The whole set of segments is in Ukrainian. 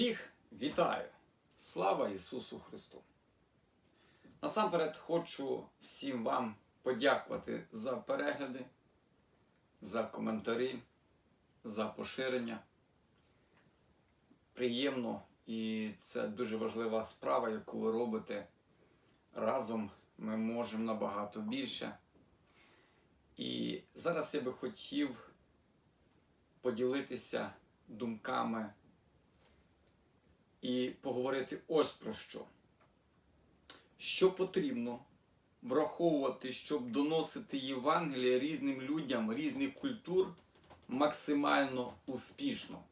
Всіх вітаю! Слава Ісусу Христу! Насамперед хочу всім вам подякувати за перегляди, за коментарі, за поширення. Приємно і це дуже важлива справа, яку ви робите. Разом ми можемо набагато більше. І зараз я би хотів поділитися думками і поговорити ось про що. Що потрібно враховувати, щоб доносити Євангеліє різним людям різних культур максимально успішно?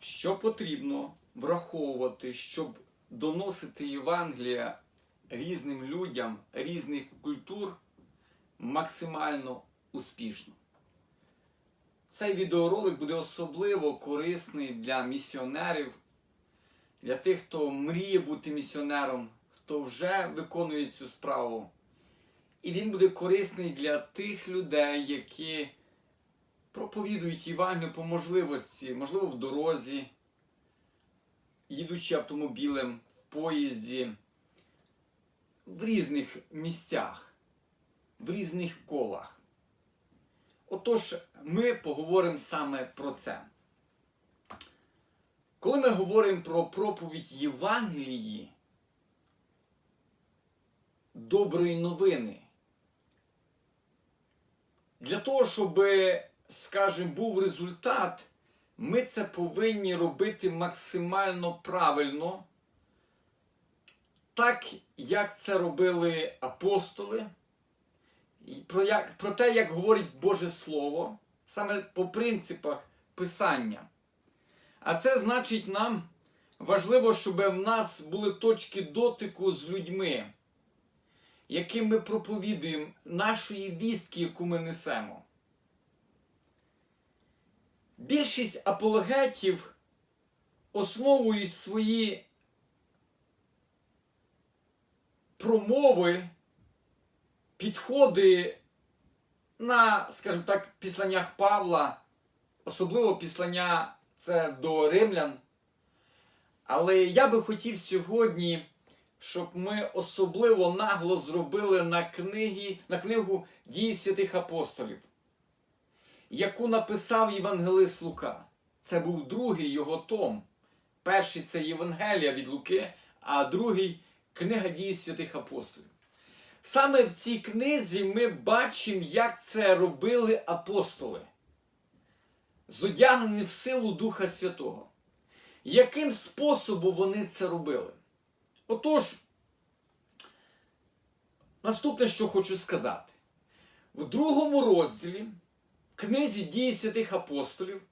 Що потрібно враховувати, щоб доносити Євангелія різним людям різних культур максимально успішно? Цей відеоролик буде особливо корисний для місіонерів, для тих, хто мріє бути місіонером, хто вже виконує цю справу. І він буде корисний для тих людей, які проповідують Євангелію по можливості, можливо, в дорозі, їдучи автомобілем, в поїзді, в різних місцях, в різних колах. Отож, ми поговоримо саме про це. Коли ми говоримо про проповідь Євангелії, доброї новини, для того, щоб, скажімо, був результат, ми це повинні робити максимально правильно, так, як це робили апостоли, про, як, про те, як говорить Боже Слово, саме по принципах Писання. А це значить нам важливо, щоб в нас були точки дотику з людьми, яким ми проповідуємо нашої вістки, яку ми несемо. Більшість апологетів основують свої промови, підходи на, скажімо так, післаннях Павла, особливо післання це до римлян. Але я би хотів сьогодні, щоб ми особливо нагло зробили на, книгі, на книгу дії святих апостолів, яку написав Євангелист Лука. Це був другий його том. Перший це Євангелія від Луки, а другий книга дії святих апостолів. Саме в цій книзі ми бачимо, як це робили апостоли зодягнені в силу Духа Святого. Яким способом вони це робили? Отож, наступне, що хочу сказати. В другому розділі книзі дії святих апостолів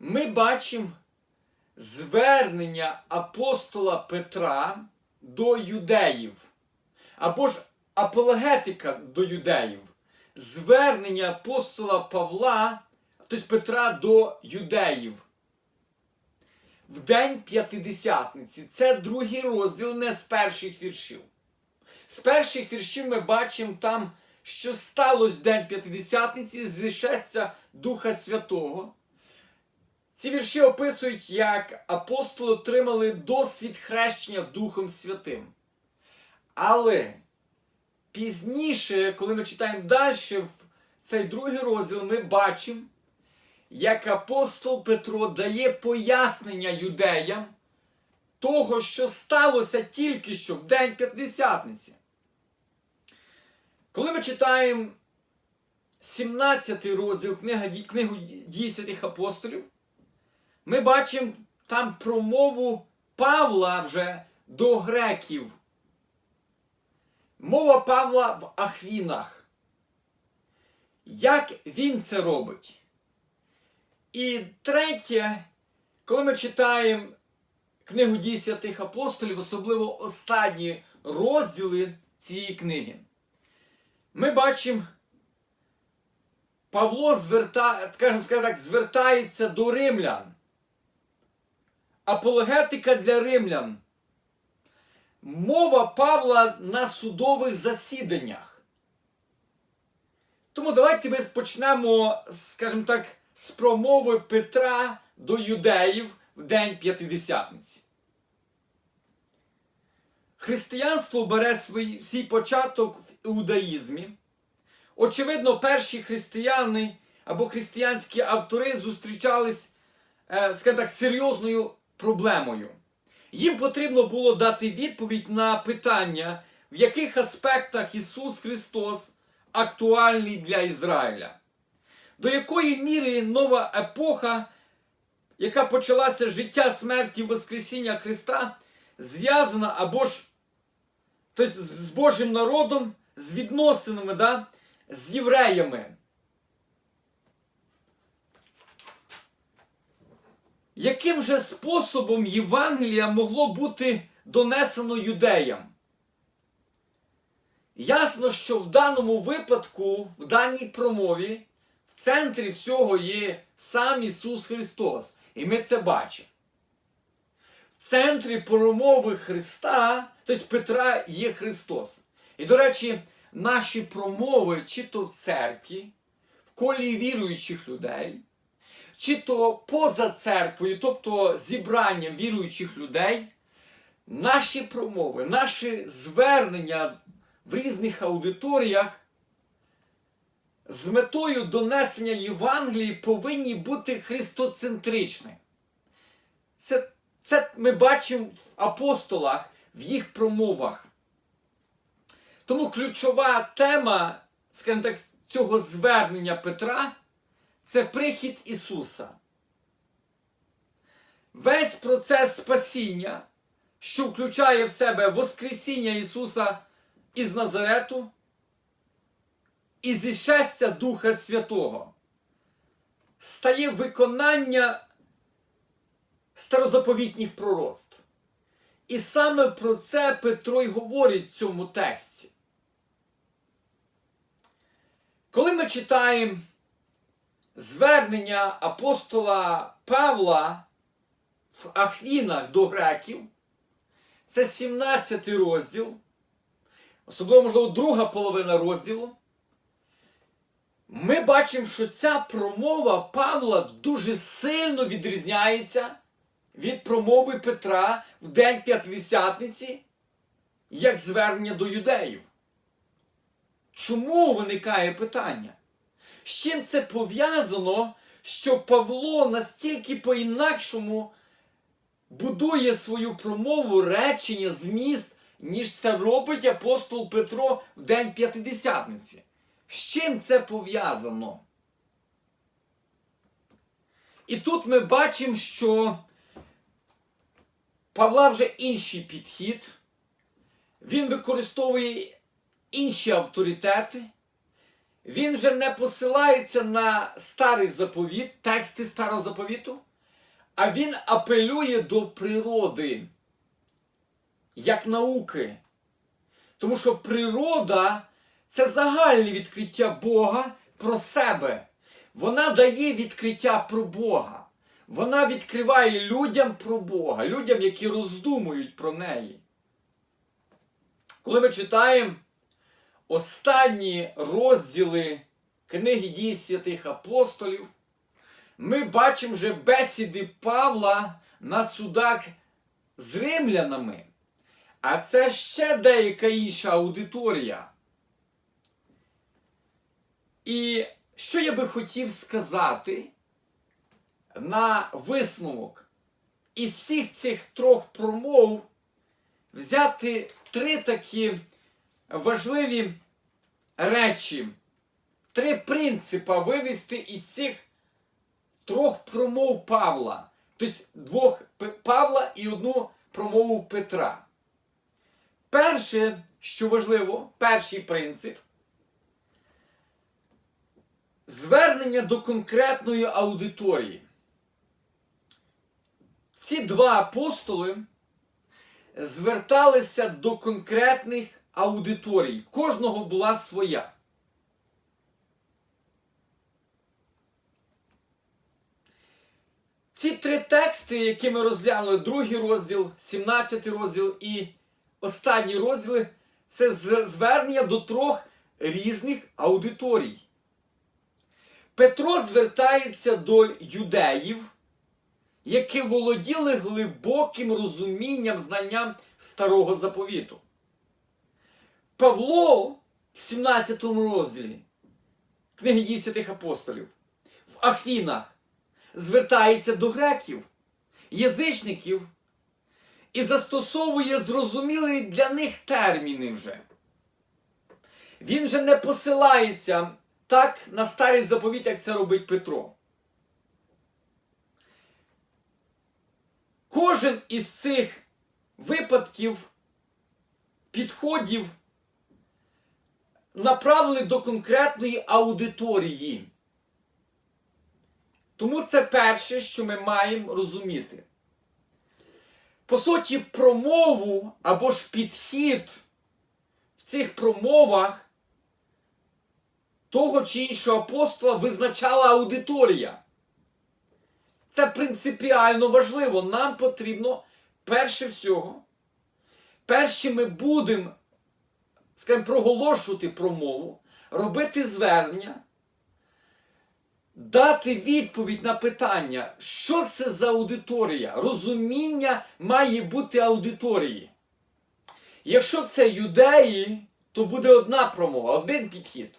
ми бачимо звернення апостола Петра до юдеїв, або ж апологетика до юдеїв, звернення апостола Павла тобто Петра до юдеїв. В день П'ятидесятниці. Це другий розділ не з перших віршів. З перших віршів ми бачимо там, що сталося в День П'ятидесятниці зішестя Духа Святого. Ці вірші описують, як апостоли отримали досвід хрещення Духом Святим. Але пізніше, коли ми читаємо далі в цей другий розділ, ми бачимо, як апостол Петро дає пояснення юдеям того, що сталося тільки що в День П'ятдесятниці. Коли ми читаємо 17 розділ книги, книгу дій святих апостолів, ми бачимо там промову Павла вже до греків. Мова Павла в Ахвінах. Як він це робить? І третє, коли ми читаємо книгу дій святих апостолів, особливо останні розділи цієї книги, ми бачимо, Павло зверта, скажімо так, звертається до римлян. Апологетика для римлян. Мова Павла на судових засіданнях. Тому давайте ми почнемо, скажімо так, з промови Петра до юдеїв в День П'ятидесятниці. Християнство бере свій, свій початок в іудаїзмі. Очевидно, перші християни або християнські автори зустрічались е, скажімо так, серйозною проблемою. Їм потрібно було дати відповідь на питання, в яких аспектах Ісус Христос актуальний для Ізраїля. До якої міри нова епоха, яка почалася життя смерті Воскресіння Христа, зв'язана або ж тобто, з Божим народом, з відносинами, да, з євреями. Яким же способом Євангелія могло бути донесено юдеям? Ясно, що в даному випадку, в даній промові, центрі всього є сам Ісус Христос. І ми це бачимо. В центрі промови Христа, тобто Петра, є Христос. І, до речі, наші промови, чи то в церкві, в колі віруючих людей, чи то поза церквою, тобто зібранням віруючих людей, наші промови, наші звернення в різних аудиторіях з метою донесення Євангелії повинні бути христоцентричні. Це, це ми бачимо в апостолах, в їх промовах. Тому ключова тема, скажімо так, цього звернення Петра це прихід Ісуса. Весь процес спасіння, що включає в себе Воскресіння Ісуса із Назарету і зішестя Духа Святого, стає виконання старозаповітніх пророцтв. І саме про це Петро й говорить в цьому тексті. Коли ми читаємо звернення апостола Павла в Ахвінах до греків, це 17 розділ, особливо, можливо, друга половина розділу, ми бачимо, що ця промова Павла дуже сильно відрізняється від промови Петра в День П'ятдесятниці, як звернення до юдеїв. Чому виникає питання? З чим це пов'язано, що Павло настільки по-інакшому будує свою промову, речення, зміст, ніж це робить апостол Петро в День П'ятидесятниці? З чим це пов'язано? І тут ми бачимо, що Павла вже інший підхід, він використовує інші авторитети. Він вже не посилається на старий заповіт, тексти старого заповіту, а він апелює до природи, як науки. Тому що природа це загальне відкриття Бога про себе. Вона дає відкриття про Бога. Вона відкриває людям про Бога, людям, які роздумують про неї. Коли ми читаємо останні розділи книги дій святих апостолів, ми бачимо вже бесіди Павла на судах з римлянами. А це ще деяка інша аудиторія. І що я би хотів сказати на висновок із всіх цих трьох промов взяти три такі важливі речі, три принципи вивести із цих трьох промов Павла. Тобто двох Павла і одну промову Петра. Перше, що важливо, перший принцип звернення до конкретної аудиторії. Ці два апостоли зверталися до конкретних аудиторій. Кожного була своя. Ці три тексти, які ми розглянули, другий розділ, 17 розділ і останні розділи, це звернення до трьох різних аудиторій. Петро звертається до юдеїв, які володіли глибоким розумінням знанням старого заповіту. Павло в 17 розділі книги дій святих апостолів в Афінах звертається до греків, язичників і застосовує зрозумілі для них терміни вже. Він же не посилається так на старий заповіт, як це робить Петро. Кожен із цих випадків, підходів направлений до конкретної аудиторії. Тому це перше, що ми маємо розуміти. По суті, промову або ж підхід в цих промовах того чи іншого апостола визначала аудиторія. Це принципіально важливо. Нам потрібно перше всього, перше ми будемо, скажімо, проголошувати промову, робити звернення, дати відповідь на питання, що це за аудиторія. Розуміння має бути аудиторії. Якщо це юдеї, то буде одна промова, один підхід.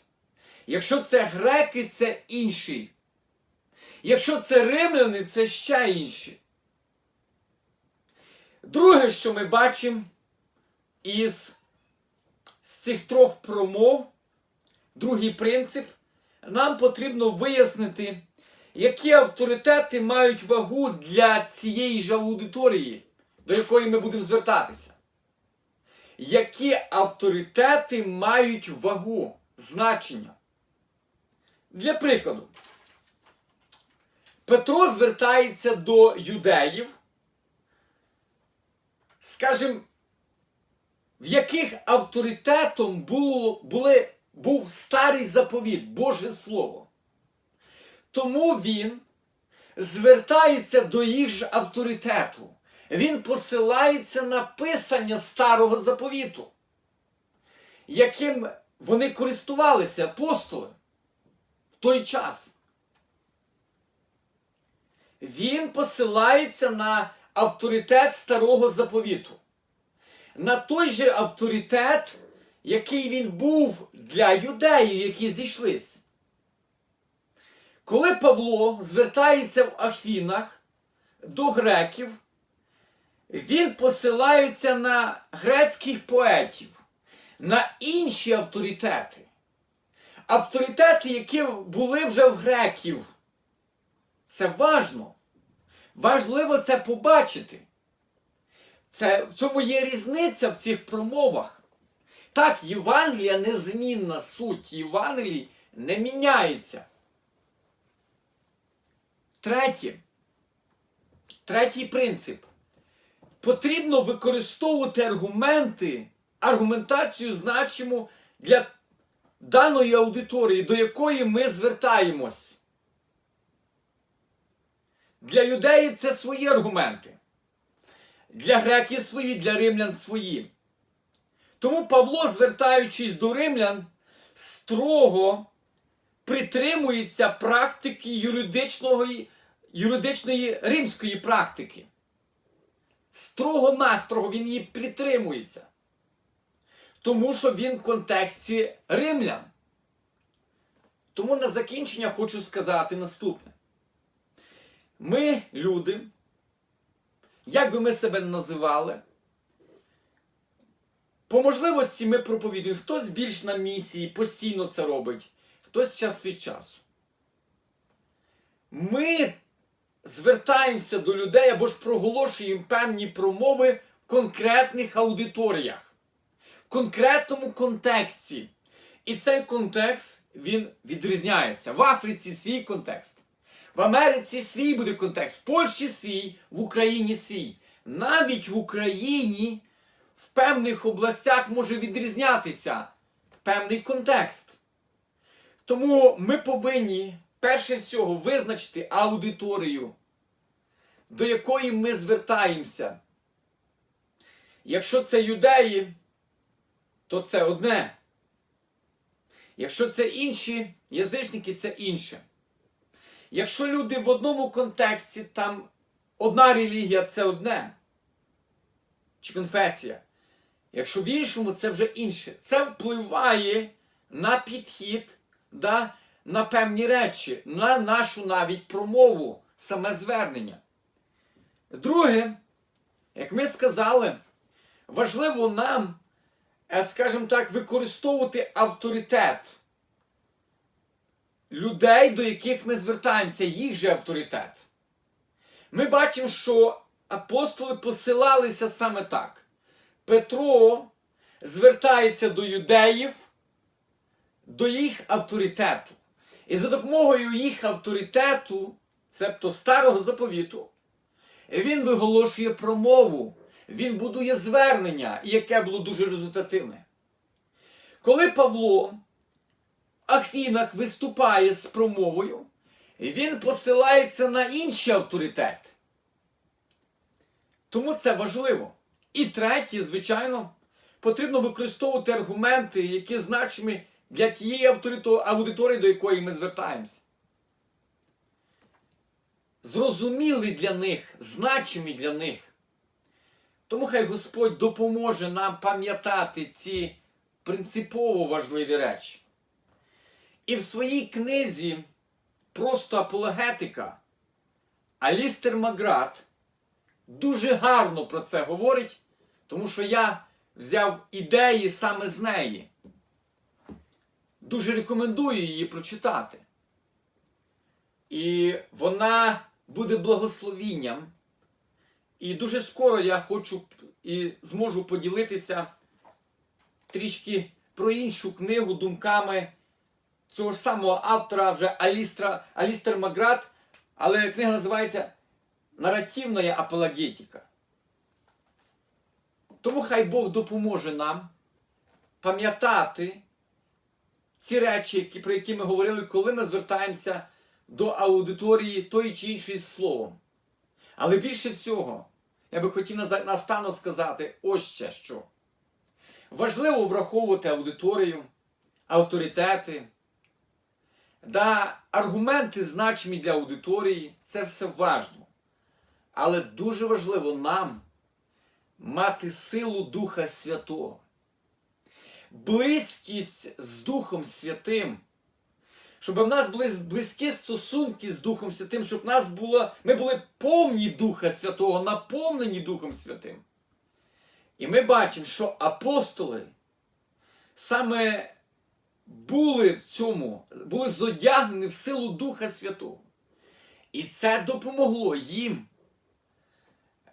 Якщо це греки, це інший. Якщо це римляни, це ще інші. Друге, що ми бачимо із з цих трьох промов, другий принцип, нам потрібно вияснити, які авторитети мають вагу для цієї ж аудиторії, до якої ми будемо звертатися. Які авторитети мають вагу, значення? Для прикладу, Петро звертається до юдеїв, скажімо, в яких авторитетом було, були, був старий заповіт, Боже Слово. Тому він звертається до їх ж авторитету. Він посилається на писання старого заповіту, яким вони користувалися апостоли той час. Він посилається на авторитет старого заповіту. На той же авторитет, який він був для юдеїв, які зійшлись. Коли Павло звертається в Афінах до греків, він посилається на грецьких поетів, на інші авторитети. Авторитети, які були вже в греків. Це важно. Важливо це побачити. Це, В цьому є різниця в цих промовах. Так, Євангелія незмінна суть Євангелії не міняється. Третє. Третій принцип. Потрібно використовувати аргументи, аргументацію значиму для даної аудиторії, до якої ми звертаємось. Для юдеїв це свої аргументи. Для греків свої, для римлян свої. Тому Павло, звертаючись до римлян, строго притримується практики юридичної, юридичної римської практики. Строго настрого він її притримується. Тому що він в контексті римлян. Тому на закінчення хочу сказати наступне. Ми, люди, як би ми себе називали, по можливості ми проповідуємо, хтось більш на місії, постійно це робить, хтось час від часу. Ми звертаємося до людей або ж проголошуємо певні промови в конкретних аудиторіях, конкретному контексті. І цей контекст він відрізняється. В Африці свій контекст. В Америці свій буде контекст, в Польщі свій, в Україні свій. Навіть в Україні в певних областях може відрізнятися певний контекст. Тому ми повинні перше всього визначити аудиторію, до якої ми звертаємося. Якщо це юдеї, то це одне. Якщо це інші язичники, це інше. Якщо люди в одному контексті там одна релігія це одне. Чи конфесія. Якщо в іншому, це вже інше. Це впливає на підхід, да, на певні речі, на нашу навіть промову, саме звернення. Друге, як ми сказали, важливо нам, скажімо так, використовувати авторитет людей, до яких ми звертаємося, їх же авторитет. Ми бачимо, що апостоли посилалися саме так. Петро звертається до юдеїв, до їх авторитету. І за допомогою їх авторитету, цебто старого заповіту, він виголошує промову, він будує звернення, яке було дуже результативне. Коли Павло в Афінах виступає з промовою, він посилається на інший авторитет. Тому це важливо. І третє, звичайно, потрібно використовувати аргументи, які значимі для тієї аудиторії, до якої ми звертаємося. Зрозумілі для них, значимі для них. Тому хай Господь допоможе нам пам'ятати ці принципово важливі речі. І в своїй книзі просто апологетика Алістер Маград дуже гарно про це говорить, тому що я взяв ідеї саме з неї. Дуже рекомендую її прочитати. І вона буде благословінням. І дуже скоро я хочу і зможу поділитися трішки про іншу книгу думками цього ж самого автора вже Алістра, Алістер Маград, але книга називається Наративна апологетика. Тому хай Бог допоможе нам пам'ятати ці речі, про які ми говорили, коли ми звертаємося до аудиторії тої чи іншої з словом. Але більше всього, я би хотів настану сказати ось ще що. Важливо враховувати аудиторію, авторитети, да, аргументи значимі для аудиторії це все важливо. Але дуже важливо нам мати силу Духа Святого, близькість з Духом Святим, щоб в нас були близькі стосунки з Духом Святим, щоб нас було, ми були повні Духа Святого, наповнені Духом Святим. І ми бачимо, що апостоли саме були в цьому, були зодягнені в силу Духа Святого. І це допомогло їм.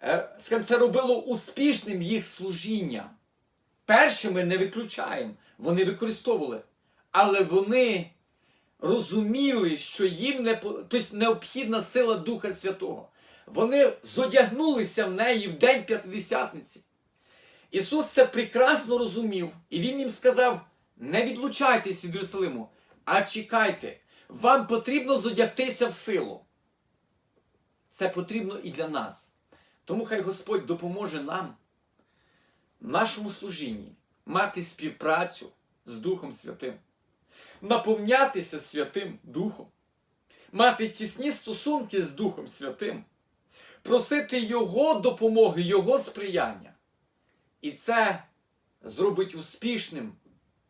е, це робило успішним їх служіння. Перше ми не виключаємо, вони використовували. Але вони розуміли, що їм не, тобто необхідна сила Духа Святого. Вони зодягнулися в неї в День П'ятидесятниці. Ісус це прекрасно розумів, і Він їм сказав: не відлучайтесь від Єрусалиму, а чекайте, вам потрібно зодягтися в силу. Це потрібно і для нас. Тому хай Господь допоможе нам нашому служінні мати співпрацю з Духом Святим, наповнятися Святим Духом, мати тісні стосунки з Духом Святим, просити Його допомоги, Його сприяння. І це зробить успішним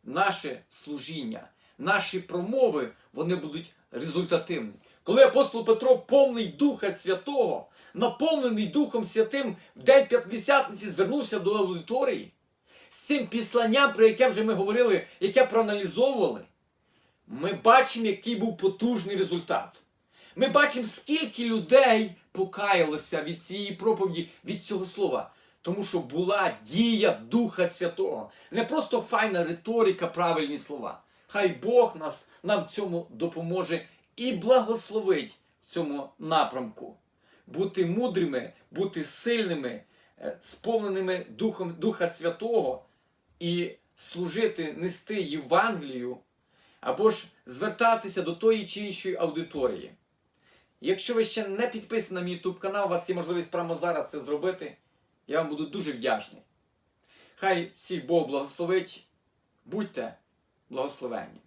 наше служіння, наші промови, вони будуть результативні. Коли апостол Петро, повний Духа Святого, наповнений Духом Святим в День П'ятдесятниці звернувся до аудиторії з цим післанням, про яке вже ми говорили, яке проаналізовували, ми бачимо, який був потужний результат. Ми бачимо, скільки людей покаялося від цієї проповіді, від цього слова. Тому що була дія Духа Святого. Не просто файна риторика, правильні слова. Хай Бог нас, нам в цьому допоможе і благословить в цьому напрямку. Бути мудрими, бути сильними, е, сповненими Духом Духа Святого і служити, нести Євангелію, або ж звертатися до тої чи іншої аудиторії. Якщо ви ще не підписані на мій YouTube канал, у вас є можливість прямо зараз це зробити. Я вам буду дуже вдячний. Хай всіх Бог благословить. Будьте благословенні.